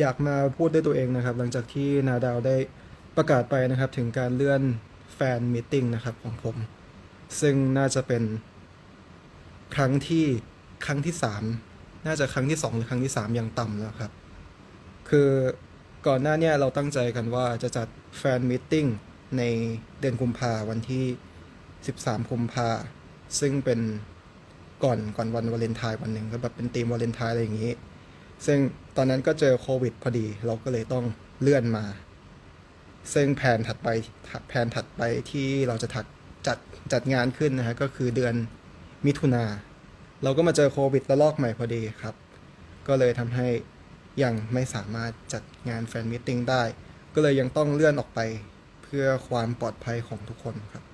อยากมาพูดด้วยตัวเองนะครับ หลังจากที่นาดาวได้ประกาศไปนะครับ ถึงการเลื่อนแฟนมิทติ้งนะครับของผม ซึ่งน่าจะเป็นครั้งที่ครั้งที่สามน่าจะครั้งที่สองหรือครั้งที่สามอย่างต่ำแล้วครับ คือก่อนหน้าเนี้เราตั้งใจกันว่าจะจัดแฟนมิทติ้งในเดือนกุมภาวันที่ 13กุมภาซึ่งเป็นก่อนก่อนวันวาเลนไทน์วันหนึ่งก็แบบเป็นธีมวาเลนไทน์อะไรอย่างนี้ ซึ่งตอนนั้นก็เจอโควิดพอดี เราก็เลยต้องเลื่อนมา ซึ่งแผนถัดไปแผนถัดไปที่เราจะถัดจัดจัดงานขึ้นนะฮะก็คือเดือนมิถุนาเราก็มาเจอโควิดระลอกใหม่พอดีครับ ก็เลยทำให้ยังไม่สามารถจัดงานแฟนมิทติ้งได้ ก็เลยยังต้องเลื่อนออกไปเพื่อความปลอดภัยของทุกคนครับ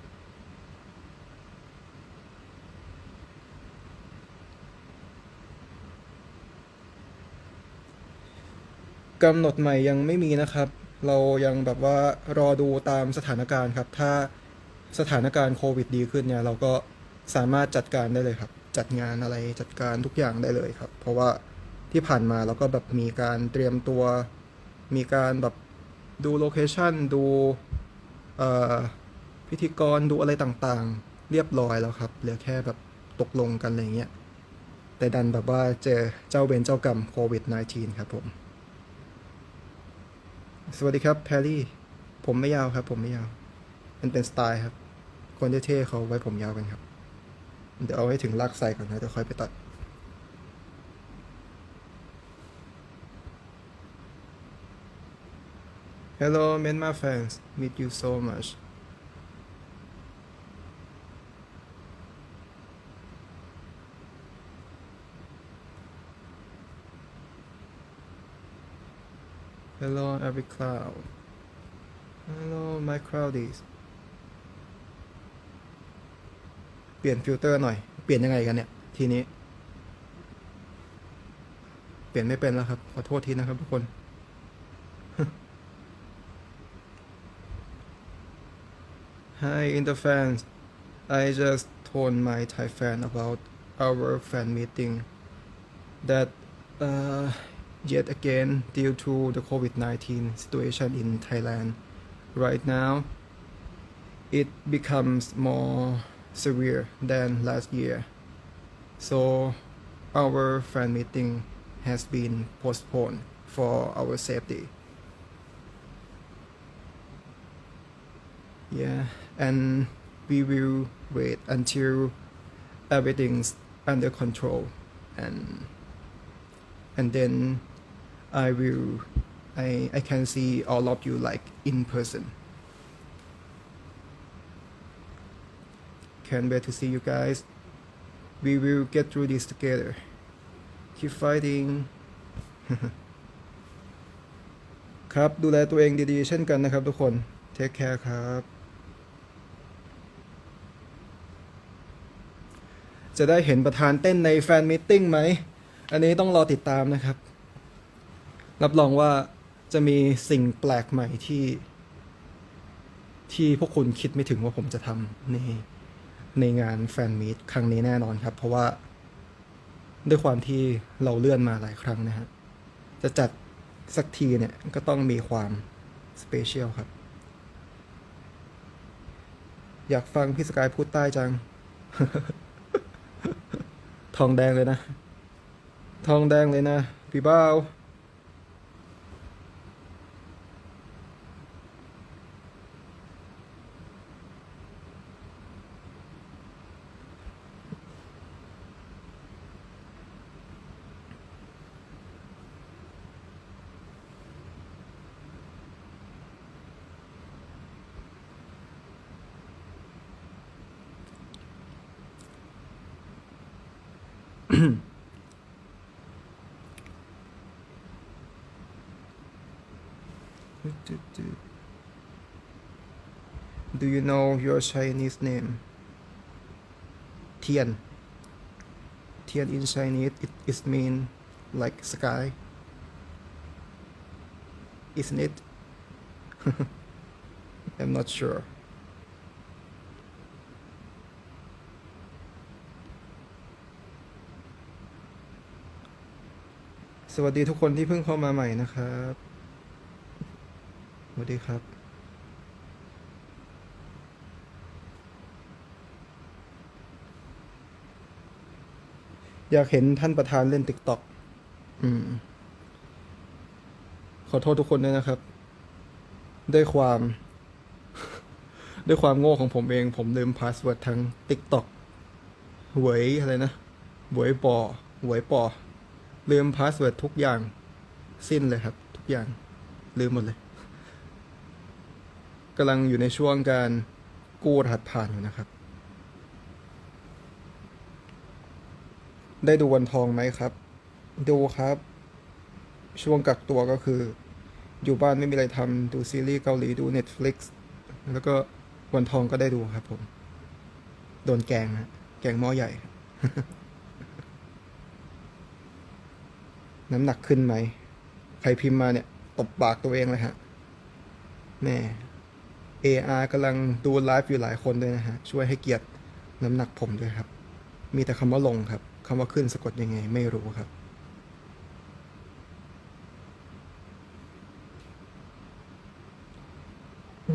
กำหนดใหม่ยังไม่มีนะครับ เรายังแบบว่ารอดูตามสถานการณ์ครับ ถ้าสถานการณ์โควิดดีขึ้นเนี่ย เราก็สามารถจัดการได้เลยครับ จัดงานอะไรจัดการทุกอย่างได้เลยครับ เพราะว่าที่ผ่านมาเราก็แบบมีการเตรียมตัว มีการแบบดูโลเคชันดูพิธีกรดูอะไรต่างๆ เรียบร้อยแล้วครับ เหลือแค่แบบตกลงกันอะไรเงี้ย แต่ดันแบบว่าเจอเจ้าเวรเจ้ากรรมโควิด -19 ครับผม สวัสดีครับแพรรี่ ผมไม่ยาวครับ ผมไม่ยาว มันเป็นสไตล์ครับ คนเท่ๆเขาไว้ผมยาวกันครับ เดี๋ยวเอาให้ถึงลากไซก่อนนะเดี๋ยวค่อยไปตัด Hello Myanmar fans meet you so much Hello every cloud Hello my cloudies เปลี่ยนฟิลเตอร์หน่อย เปลี่ยนยังไงกันเนี่ย ทีนี้ เปลี่ยนไม่เป็นแล้วครับ ขอโทษทีนะครับทุกคน Hi Interfans I just told my Thai fan about our fan meeting that uh, yet again due to the COVID-19 situation in Thailand. Right now it becomes more severe than last year. So our fan meeting has been postponed for our safety. Yeah and we will wait until everything's under control and and then I will I I can see all of you like in person. Can't wait to see you guys. We will get through this together. Keep fighting. ครับ ดูแลตัวเองดีๆ เช่นกันนะครับทุกคน เทคแคร์ครับ จะได้เห็นประธานเต้นในแฟนมิทติ้งไหม อันนี้ต้องรอติดตามนะครับ รับรองว่าจะมีสิ่งแปลกใหม่ที่ ที่พวกคุณคิดไม่ถึงว่าผมจะทำในในงานแฟนมีตครั้งนี้แน่นอนครับ เพราะว่าด้วยความที่เราเลื่อนมาหลายครั้งนะฮะจะจัดสักทีเนี่ยก็ต้องมีความสเปเชียลครับ อยากฟังพี่สกายพูดใต้จัง ทองแดงเลยนะ ทองแดงเลยนะ พี่บ้าว Do you know your Chinese name? Tian. Tian in Chinese it is mean like sky. Isn't it? I'm not sure. สวัสดีทุกคนที่เพิ่งเข้ามาใหม่นะครับ วัสดีครับ อยากเห็นท่านประธานเล่นติ๊กต็อกอืม ขอโทษทุกคนด้วยนะครับ ด้วยความ ด้วยความโง่ของผมเอง ผมลืมพาสเวิร์ดทั้ง TikTok หวยอะไรนะหวยปอหวยปอลืมพาสเวิร์ดทุกอย่าง สิ้นเลยครับ ทุกอย่าง ลืมหมดเลย กำลังอยู่ในช่วงการกู้รหัสผ่านอยู่นะครับ ได้ดูวันทองไหมครับ ดูครับ ช่วงกักตัวก็คือ อยู่บ้านไม่มีอะไรทำดูซีรีส์เกาหลีดู Netflix แล้วก็วันทองก็ได้ดูครับผม โดนแกงฮะแกงหม้อใหญ่ น้ำหนักขึ้นไหม ใครพิมพ์มาเนี่ย ตบปากตัวเองเลยฮะแม่ AR กำลังดูไลฟ์อยู่หลายคนด้วยนะฮะ ช่วยให้เกียรติน้ำหนักผมด้วยครับ มีแต่คำว่าลงครับคำว่าขึ้นสะกดยังไงไม่รู้ครับ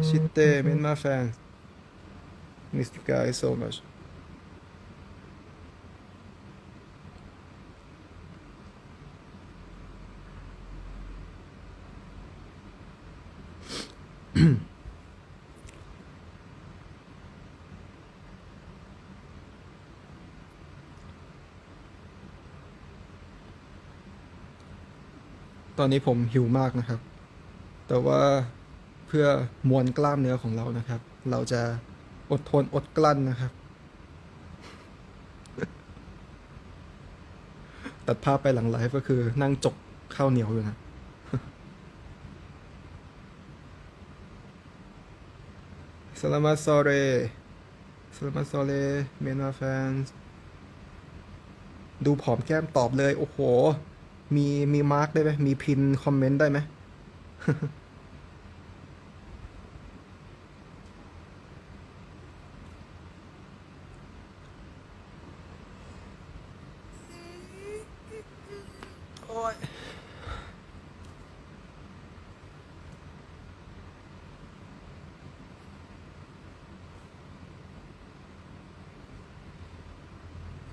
ชิตเต้เมนมาแฟน miss you guys so much ตอนนี้ผมหิวมากนะครับ แต่ว่าเพื่อมวลกล้ามเนื้อของเรานะครับ เราจะอดทนอดกลั้นนะครับ ตัดภาพไปหลังไลฟ์ก็คือนั่งจกข้าวเหนียวอยู่นะสลามาซอเรสลามาซอเรเมนาแฟน ดูผอมแก้มตอบเลย โอ้โห มีมีมาร์กได้ไหมมีพินคอมเมนต์ได้ไหมโอ้ย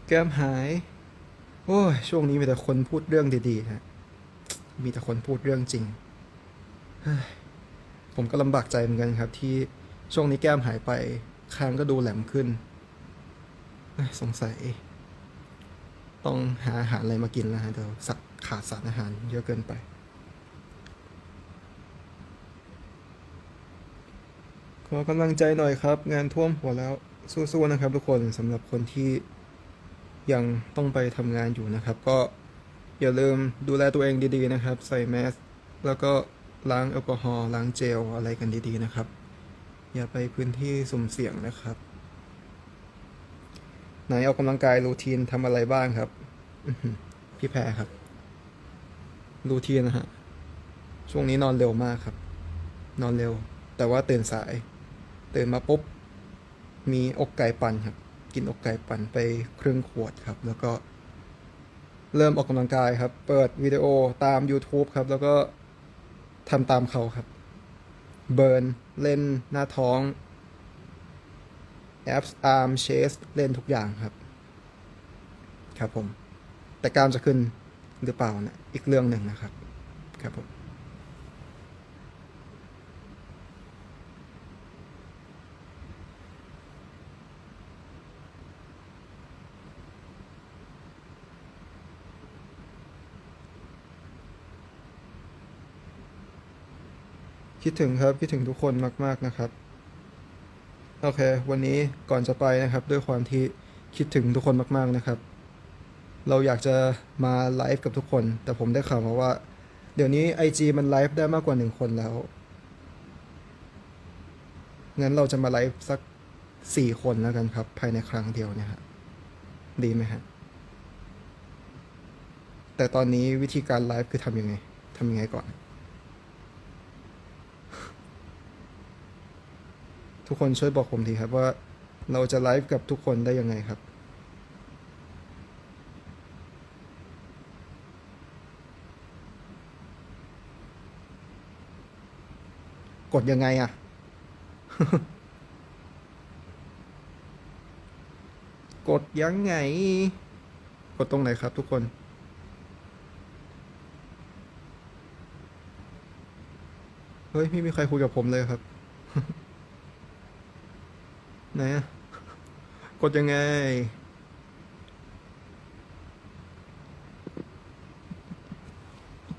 แก้มหาย โอ้ยช่วงนี้มีแต่คนพูดเรื่องดีๆฮะมีแต่คนพูดเรื่องจริง ผมก็ลำบากใจเหมือนกันครับ ที่ช่วงนี้แก้มหายไปคางก็ดูแหลมขึ้น สงสัย ต้องหาอาหารอะไรมากินแล้วฮะเดี๋ยวสักขาดสารอาหารเยอะเกินไป ขอกำลังใจหน่อยครับ งานท่วมหัวแล้วสู้ๆนะครับทุกคนสำหรับคนที่ ยังต้องไปทำงานอยู่นะครับ ก็อย่าลืมดูแลตัวเองดีๆนะครับ ใส่แมสแล้วก็ล้างแอลกอฮอล์ล้างเจลอะไรกันดีๆนะครับ อย่าไปพื้นที่สุ่มเสี่ยงนะครับ ไหนออกกำลังกายรูทีนทำอะไรบ้างครับพี่แพรครับรูทีนนะฮะช่วงนี้นอนเร็วมากครับ นอนเร็ว แต่ว่าตื่นสาย ตื่นมาปุ๊บมีอกไก่ปั่นครับ กินอกไก่ปั่นไปครึ่งขวดครับ แล้วก็เริ่มออกกำลังกายครับ เปิดวิดีโอตาม YouTube ครับ แล้วก็ทำตามเขาครับ เบิร์น เล่นหน้าท้อง แอปอาร์มเชสเล่นทุกอย่างครับ ครับผม แต่กล้ามจะขึ้นหรือเปล่านะอีกเรื่องหนึ่งนะครับ ครับผม คิดถึงครับคิดถึงทุกคนมาก ๆนะครับ โอเค วันนี้ก่อนจะไปนะครับ ด้วยความที่คิดถึงทุกคนมาก ๆนะครับ เราอยากจะมาไลฟ์กับทุกคน แต่ผมได้ข่าวมาว่า เดี๋ยวนี้ IG มันไลฟ์ได้มากกว่าหนึ่งคนแล้วงั้นเราจะมาไลฟ์สักสี่คนแล้วกันครับ ภายในครั้งเดียวเนี่ยฮะดีไหมฮะแต่ตอนนี้วิธีการไลฟ์คือทำยังไงทำยังไงก่อน ทุกคนช่วยบอกผมทีครับว่าเราจะไลฟ์กับทุกคนได้ยังไงครับ กดยังไงอะกดยังไง กดตรงไหนครับทุกคนเฮ้ยไม่มีใครคุยกับผมเลยครับ นะ กดยังไง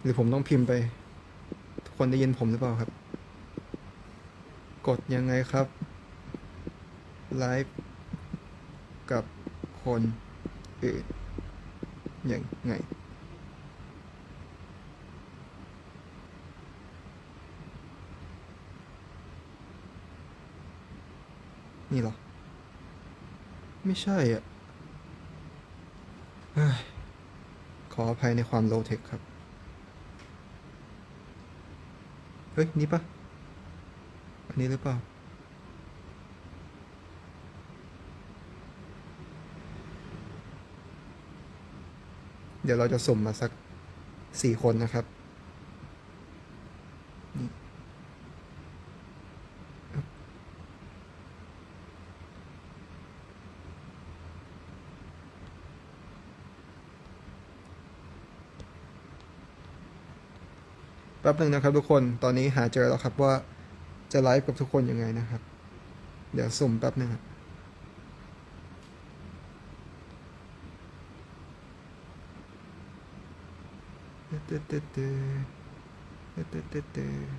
หรือผมต้องพิมพ์ไป ทุกคนได้ยินผมหรือเปล่าครับ กดยังไงครับ ไลฟ์กับคนอื่นยังไง นี่เหรอ ไม่ใช่อะขออภัยในความโลเทคครับ เฮ้ย นี่ปะอันนี้หรือเปล่า เดี๋ยวเราจะสุ่มมาสักสี่คนนะครับนี่ครับแป๊บหนึ่งนะครับทุกคนตอนนี้หาเจอแล้วครับว่าจะไลฟ์กับทุกคนยังไงนะครับ เดี๋ยวสุ่มแป๊บหนึ่งครับตึ๊ดตึ๊ดตึ๊ดตึ๊ดตึ๊ดตึ๊ด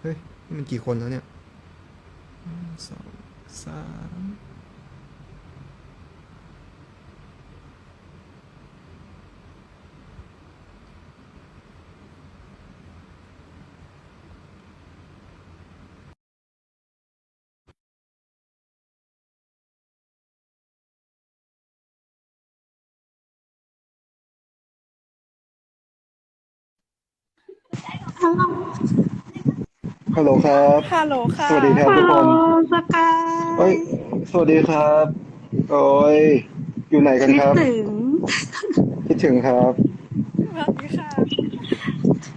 เฮ้ย มันกี่คนแล้วเนี่ย หนึ่งสองสาม ฮัลโหลครับ ฮัลโหลค่ะสวัสดีครับทุกคนสกายเฮ้ย สวัสดีครับ โอ้ย อยู่ไหนกันคิดครับ ถึง คิดถึงครับ สวัสดีค่ะ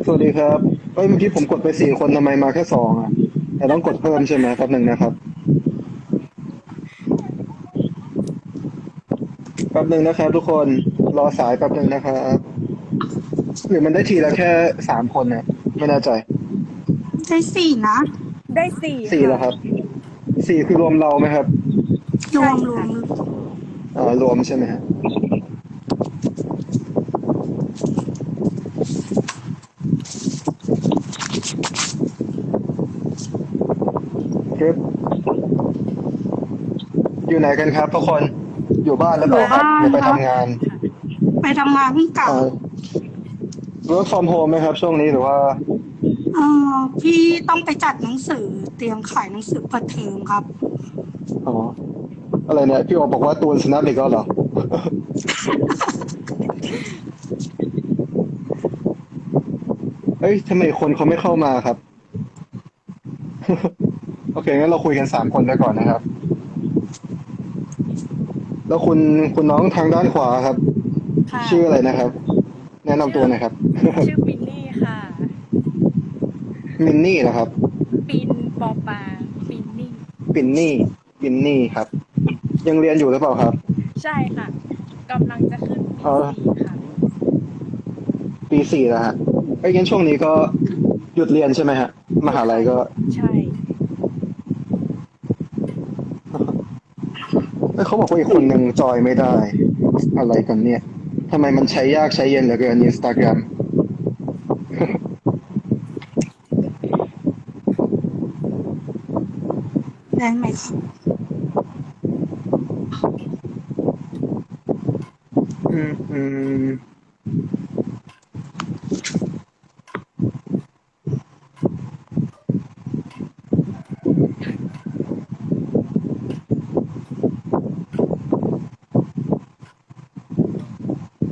สวัสดีครับ เอ้ย เมื่อกี้ผมกดไปสี่คนทำไมมาแค่สองอะ แต่ต้องกดเพิ่มใช่ไหมครับหนึ่งนะครับ แป๊บหนึ่งนะครับ ทุกคน รอสายแป๊บหนึ่งนะครับ หรือมันได้ทีละแค่สามคนเนี่ยไม่แน่ใจ ได้สี่นะได้สี่สี่แล้วครับสี่คือรวมเราไหมครับรวมรวมอ๋อรวมใช่ไหมฮะครับอยู่ไหนกันครับทุกคนอยู่บ้านแล้วเปล่าครับหรือไปทำงาน ไปทำงานเพิ่งกลับอ่า work from home ไหมครับ ช่วงนี้หรือว่า เออพี่ต้องไปจัดหนังสือเตรียมขายหนังสือเปิดเทอมครับ อ๋อ อะไรเนี่ย พี่โอบอกว่าตูนสนับอีกแล้วเหรอ เฮ้ยทำไมคนเขาไม่เข้ามาครับ โอเค งั้นเราคุยกันสามคนไปก่อนนะครับ แล้วคุณคุณน้องทางด้านขวาครับ ค่ะชื่ออะไรนะครับ แนะนำตัวหน่อยครับ ชื่อปินนี่ค่ะ มินนี่เหรอครับ ปินปอปาปินนี่ปินนี่ ปินนี่ครับ ยังเรียนอยู่หรือเปล่าครับ ใช่ค่ะกำลังจะขึ้นปีอ๋อสี่ค่ะปีสี่แล้วฮะไอ้ยงั้นช่วงนี้ก็หยุดเรียนใช่ไหมฮะ มหาลัยก็ใช่เอ้ยเขาบอกว่าอีกคนหนึ่งจอยไม่ได้ อะไรกันเนี่ยทำไมมันใช้ยากใช้เย็นเหลือเกินอินสตาแกรม ได้ไหมอืมอืม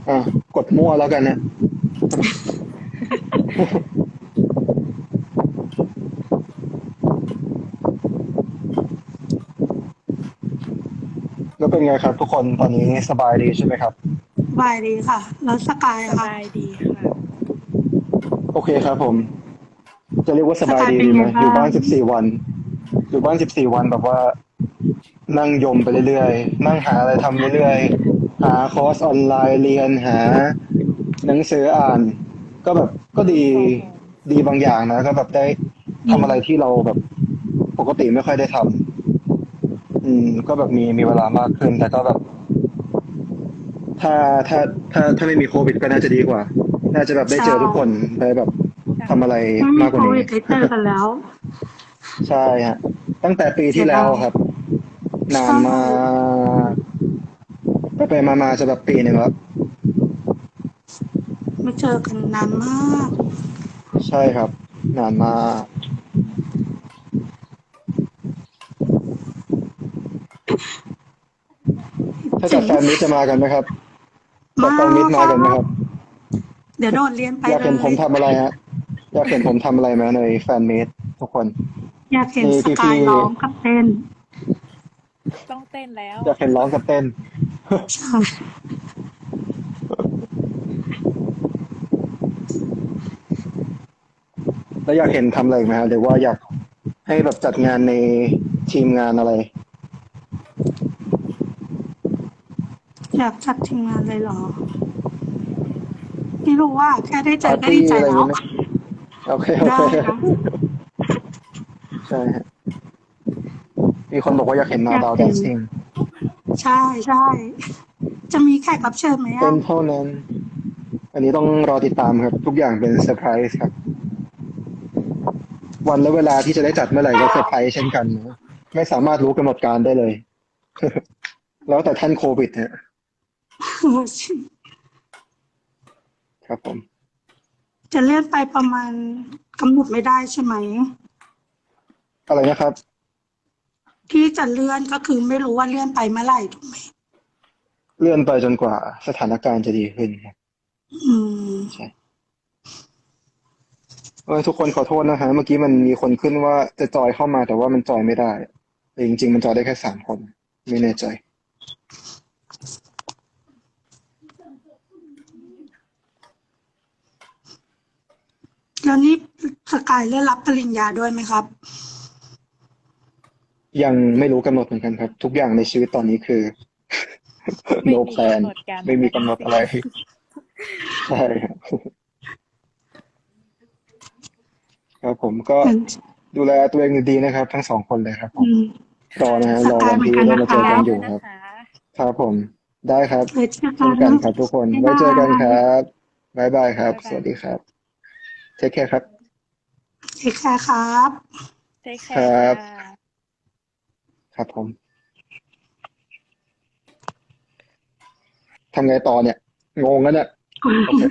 อะกดมั่วแล้วกันเนี่ย แล้ว เป็นไงครับ ทุกคนตอนนี้สบายดีใช่ไหมครับสบายดีค่ะ แล้วสกายสค่ะบายดีค่ะ โอเคครับผม จะเรียกว่าสบายดีดีไหมสบายเป็นไงบ้าง อยู่บ้านสิบสี่วัน อยู่บ้านสิบสี่วันแบบว่า นั่งยมไปเรื่อยๆ นั่งหาอะไรทำเรื่อยๆ หาคอร์สออนไลน์เรียนหา หนังสืออ่าน ก็แบบก็ดีดีบางอย่างนะ ก็แบบได้ทำอะไรที่เราแบบ ปกติไม่ค่อยได้ทำ อืม ก็แบบมีมีเวลามากขึ้น แต่ก็แบบ ถ้าถ้าถ้าถ้าไม่มีโควิดก็น่าจะดีกว่า น่าจะแบบได้เจอทุกคนได้แบบทำอะไรไม่มีมากกว่าโคนี้วิดได้เจอกันแล้ว ใช่ฮะ ตั้งแต่ปีที่แล้วครับ นานมากไปไปมามาจะแบบปีหนึ่งแล้ว ไม่เจอกันนานมาก ใช่ครับ นานมาก ถ้าจัดแฟนมิตรจะมากันไหมครับจัดแฟนมิตรมากันไหมครับ เดี๋ยวโดดเรียนไปอยากเลเห็นผมยทำอะไรฮะอยากเห็นผมทำอะไรไหมในแฟนมิตรทุกคน อยากเห็นมีสพี่กายๆร้องกับเต้น ต้องเต้นแล้ว อยากเห็นร้องกับเต้นใช่แล้วอยากเห็นทำอะไรอีกไหมครับหรือว่าอยากให้แบบจัดงานในทีมงานอะไร อยากจัดทีมงานเลยเหรอ ไม่รู้ว่าแค่ได้เจปาอร์ก็ตี้ดีใจอะไรอย่างแล้วนี้ไหมโอเคโอได้เคนะ ใช่ฮะมีคนบอกว่าอยากเห็นนาดาวแดนซิ่งใช่ใช่ จะมีแขกรับเชิญไหมเป็อะ นเท่านั้น อันนี้ต้องรอติดตามครับ ทุกอย่างเป็นเซอร์ไพรส์ครับ วันและเวลาที่จะได้จัดเมื่อไหร่ก็เซอร์ไพรส์เช่นกันนะไม่สามารถรู้กำหนดการได้เลย แล้วแต่ท่านโควิดฮะ ครับผม จะเลื่อนไปประมาณกำหนดไม่ได้ใช่ไหม อะไรนะครับ ที่จะเลื่อนก็คือไม่รู้ว่าเลื่อนไปเมื่อไหร่ถูกไหมเลื่อนไปจนกว่าสถานการณ์จะดีขึ้นครับอืมเออทุกคนขอโทษนะฮะเมื่อกี้มันมีคนขึ้นว่าจะจอยเข้ามาแต่ว่ามันจอยไม่ได้แต่จริง ๆ มันจอยได้แค่สามคน ไม่แน่ใจ แล้วนี่สกายเลื่อนรับปริญญาด้วยไหมครับ ยังไม่รู้กำหนดเหมือนกันครับ ทุกอย่างในชีวิตตอนนี้คือ ไม่ no มี plan กำหนดการ ไม่มีกำหนดอะไร ใช่ครับครับผมก็ดูแลตัวเองดีๆนะครับ ทั้งสองคนเลยครับผอืมมรอนะฮะสรอไตวันล์ที่เหมือนกันได้มาเจอกันนะคะอยู่ครับ ครับผมได้ครับไว้เจอกัเช่นกันครับทุกคน ไว้เจอกันครับบ๊ายบายครับบ๊ายบายสวัสดีครับ เทคแคร์ครับเทคแคร์ครับเทคแคครัร์บค่ะครับผมทำไงต่อเนี่ย งงแล้วเนี่ยโอเค